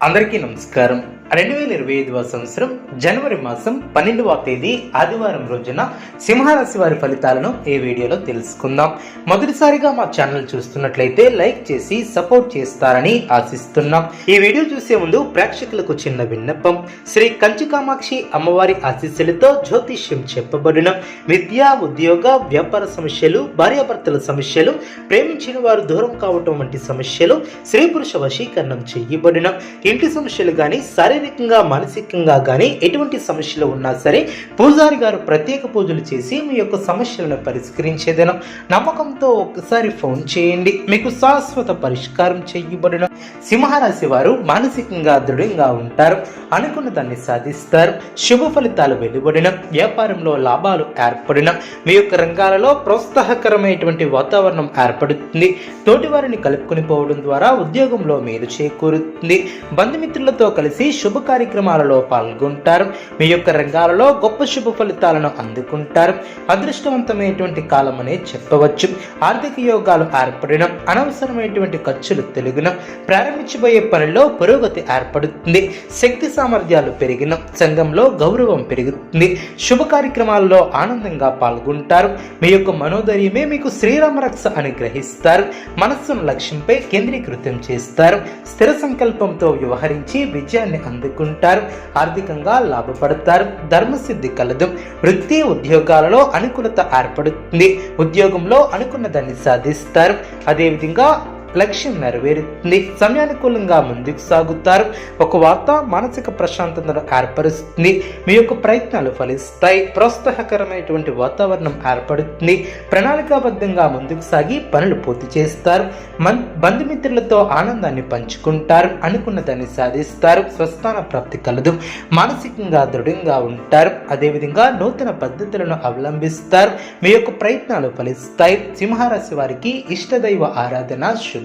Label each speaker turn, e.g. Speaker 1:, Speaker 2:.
Speaker 1: అందరికీ నమస్కారం. రెండు వేల ఇరవై ఐదవ సంవత్సరం జనవరి మాసం పన్నెండవ తేదీ ఆదివారం రోజున సింహరాశి వారి ఫలితాలను ఈ వీడియోలో తెలుసుకుందాం. మొదటిసారిగా మా ఛానల్ చూస్తున్నట్లయితే లైక్ చేసి సపోర్ట్ చేస్తారని ఆశిస్తున్నాం. ఈ వీడియో చూసే ముందు ప్రేక్షకులకు చిన్న విన్నపం. శ్రీ కంచి కామాక్షి అమ్మవారి ఆశీస్సులతో జ్యోతిష్యం చెప్పబడిన విద్య ఉద్యోగ వ్యాపార సమస్యలు భార్యాభర్తల సమస్యలు ప్రేమించిన వారు దూరం కావటం వంటి సమస్యలు స్త్రీ పురుష వశీకరణం చేయబడిన ఇంటి సమస్యలు కానీ శారీరకంగా మానసికంగా కానీ ఎటువంటి సమస్యలు ఉన్నా సరే పూజారి గారు ప్రత్యేక పూజలు చేసి మీ యొక్క సమస్యలను పరిష్కరించేదను నమ్మకంతో ఒక్కసారి ఫోన్ చేయండి. మీకు శాశ్వత పరిష్కారం చేయబడిన సింహరాశి వారు మానసికంగా దృఢంగా ఉంటారు. అనుకున్న దాన్ని సాధిస్తారు. శుభ ఫలితాలు వెలువడిన వ్యాపారంలో లాభాలు ఏర్పడిన మీ యొక్క రంగాలలో ప్రోత్సాహకరమైనటువంటి వాతావరణం ఏర్పడుతుంది. తోటి వారిని కలుపుకొని పోవడం ద్వారా ఉద్యోగంలో మేలు చేకూరుతుంది. బంధుమిత్రులతో కలిసి శుభ కార్యక్రమాలలో పాల్గొంటారు. మీ యొక్క రంగాలలో గొప్ప శుభ ఫలితాలను అందుకుంటారు. అదృష్టవంతమైనటువంటి కాలం అనే చెప్పవచ్చు. ఆర్థిక యోగాలు ఏర్పడిన అనవసరమైనటువంటి ఖర్చులు తెలుగున ప్రారంభించబోయే పనిలో పురోగతి ఏర్పడుతుంది. శక్తి సామర్థ్యాలు పెరిగిన సంఘంలో గౌరవం పెరుగుతుంది. శుభ కార్యక్రమాల్లో ఆనందంగా పాల్గొంటారు. మీ యొక్క మనోధైర్యమే మీకు శ్రీరామ రక్ష అని గ్రహిస్తారు. మనస్సును లక్ష్యంపై కేంద్రీకృతం చేస్తారు. స్థిర సంకల్పంతో వ్యవహరించి విజయాన్ని అందుకుంటారు ఆర్థికంగా లాభపడతారు ధర్మసిద్ధి కలదు వృత్తి ఉద్యోగాలలో అనుకూలత ఏర్పడుతుంది ఉద్యోగంలో అనుకున్న దాన్ని సాధిస్తారు. అదేవిధంగా లక్ష్యం నెరవేరుతుంది. సమయానుకూలంగా ముందుకు సాగుతారు. ఒక వార్త మానసిక ప్రశాంతతను ఏర్పరుస్తుంది. మీ యొక్క ప్రయత్నాలు ఫలిస్తాయి. ప్రోత్సాహకరమైనటువంటి వాతావరణం ఏర్పడుతుంది. ప్రణాళికాబద్ధంగా ముందుకు సాగి పనులు పూర్తి చేస్తారు. మన్ బంధుమిత్రులతో ఆనందాన్ని పంచుకుంటారు. అనుకున్న దాన్ని సాధిస్తారు. స్వస్థాన ప్రాప్తి కలదు. మానసికంగా దృఢంగా ఉంటారు. అదేవిధంగా నూతన పద్ధతులను అవలంబిస్తారు. మీ యొక్క ప్రయత్నాలు ఫలిస్తాయి. సింహరాశి వారికి ఇష్టదైవ ఆరాధన